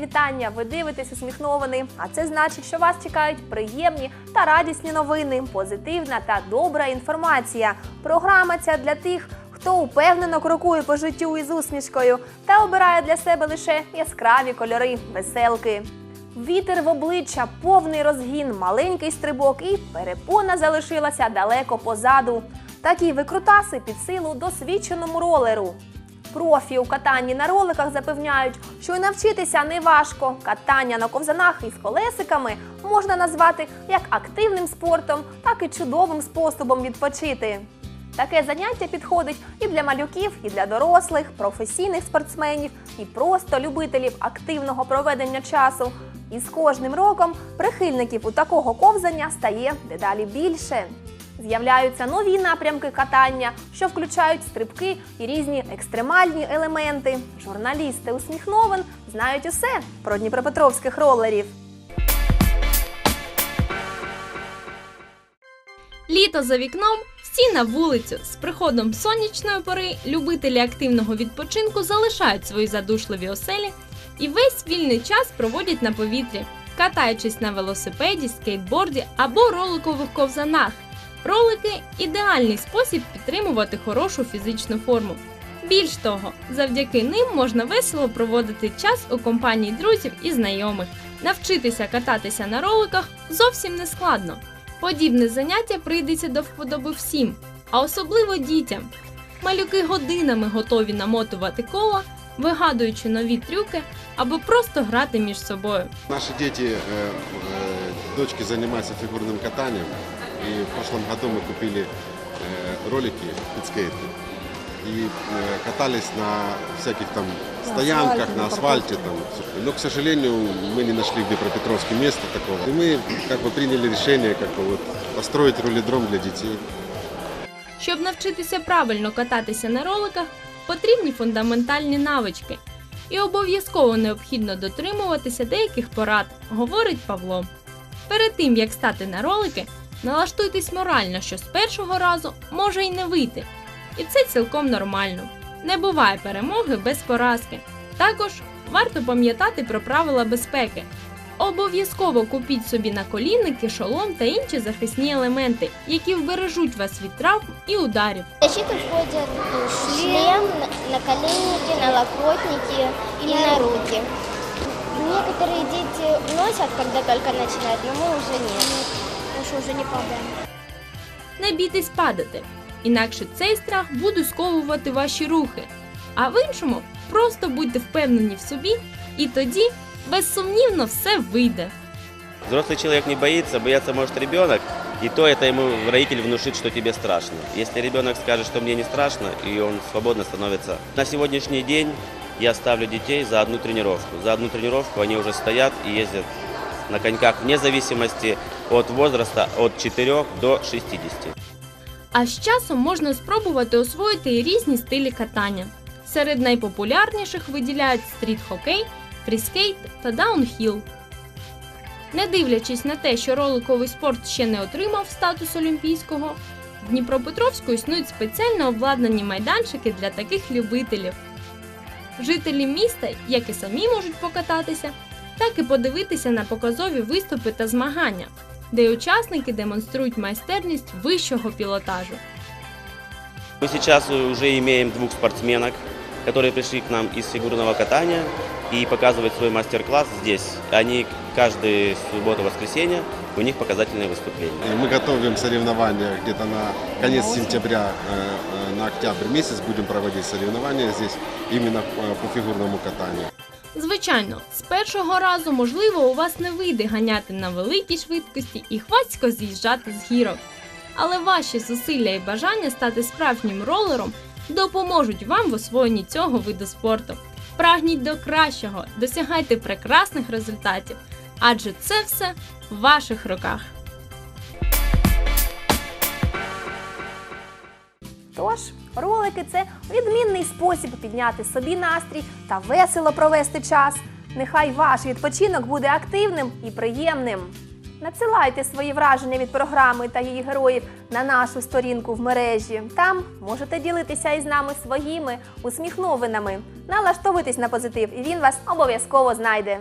Вітання. Ви дивитесь усміхнований. А це значить, що вас чекають приємні та радісні новини, позитивна та добра інформація. Програма ця для тих, хто упевнено крокує по життю із усмішкою та обирає для себе лише яскраві кольори, веселки. Вітер в обличчя, повний розгін, маленький стрибок і перепона залишилася далеко позаду. Такі викрутаси під силу досвідченому ролеру. Профі у катанні на роликах запевняють, що й навчитися не важко. Катання на ковзанах із колесиками можна назвати як активним спортом, так і чудовим способом відпочити. Таке заняття підходить і для малюків, і для дорослих, професійних спортсменів, і просто любителів активного проведення часу. І з кожним роком прихильників у такого ковзання стає дедалі більше. З'являються нові напрямки катання, що включають стрибки і різні екстремальні елементи. Журналісти усміхновин знають усе про дніпропетровських ролерів. Літо за вікном, всі на вулицю. З приходом сонячної пори любителі активного відпочинку залишають свої задушливі оселі і весь вільний час проводять на повітрі, катаючись на велосипеді, скейтборді або роликових ковзанах. Ролики ідеальний спосіб підтримувати хорошу фізичну форму. Більш того, завдяки ним можна весело проводити час у компанії друзів і знайомих. Навчитися кататися на роликах зовсім не складно. Подібне заняття прийдеться до вподоби всім, а особливо дітям. Малюки годинами готові намотувати кола, вигадуючи нові трюки або просто грати між собою. Наши дети, э, э, дочки занимаются фигурным катанием. И в прошлом году мы купили э, ролики, пидскейты. И э, катались на всяких там стоянках, на асфальте. Там. Но, к сожалению, мы не нашли в Днепропетровске места такого. И мы как бы приняли решение как бы, вот, построить руледром для детей. Щоб навчитися правильно кататися на роликах, потрібні фундаментальні навички. І обов'язково необхідно дотримуватися деяких порад, говорить Павло. Перед тим як стати на ролики, налаштуйтесь морально, що з першого разу може й не вийти. І це цілком нормально. Не буває перемоги без поразки. Також варто пам'ятати про правила безпеки. Обов'язково купіть собі наколінники, шолом та інші захисні елементи, які вбережуть вас від травм і ударів. В защиту входят э, шлем, на- наколенники, налокотники и наруки. Некоторые дети носят, когда только начинают, но мы уже нет. Мы же уже не падаем. Не бійтесь падати, інакше цей страх буде сковувати ваші рухи. А в іншому просто будьте впевнені в собі, і тоді безсумнівно все вийде. Взрослый человек не боится, бояться может ребенок, и то это ему родитель внушит, что тебе страшно. Если ребенок скажет, что мне не страшно, и он свободно становится. На сегодняшний день я ставлю детей за одну тренировку. За одну тренировку они уже стоят и ездят на коньках вне зависимости от возраста от 4 до 60. А з часом можна спробувати освоїти і різні стилі катання. Серед найпопулярніших виділяють стріт-хокей, фріскейт та даунхіл. Не дивлячись на те, що роликовий спорт ще не отримав статус олімпійського, в Дніпропетровську існують спеціально обладнані майданчики для таких любителів. Жителі міста як і самі можуть покататися, так і подивитися на показові виступи та змагання, де й учасники демонструють майстерність вищого пілотажу. Мы сейчас уже имеем двух спортсменок, которые пришли к нам из фигурного катания и показывают свой мастер-класс здесь. Они каждую субботу-воскресенье, у них показательные выступления. И мы готовим соревнования где-то на конец сентября, э, э, на октябрь месяц будем проводить соревнования здесь именно э, по фигурному катанию. Звичайно, з першого разу, можливо, у вас не вийде ганяти на великій швидкості і хвацько з'їжджати з гірок. Але ваші зусилля і бажання стати справжнім ролером допоможуть вам в освоєнні цього виду спорту. Прагніть до кращого, досягайте прекрасних результатів, адже це все в ваших руках. Тож, ролики це відмінний спосіб підняти собі настрій та весело провести час. Нехай ваш відпочинок буде активним і приємним. Надсилайте свої враження від програми та її героїв на нашу сторінку в мережі. Там можете ділитися із нами своїми усміхновинами. Налаштовуйтесь на позитив, і він вас обов'язково знайде.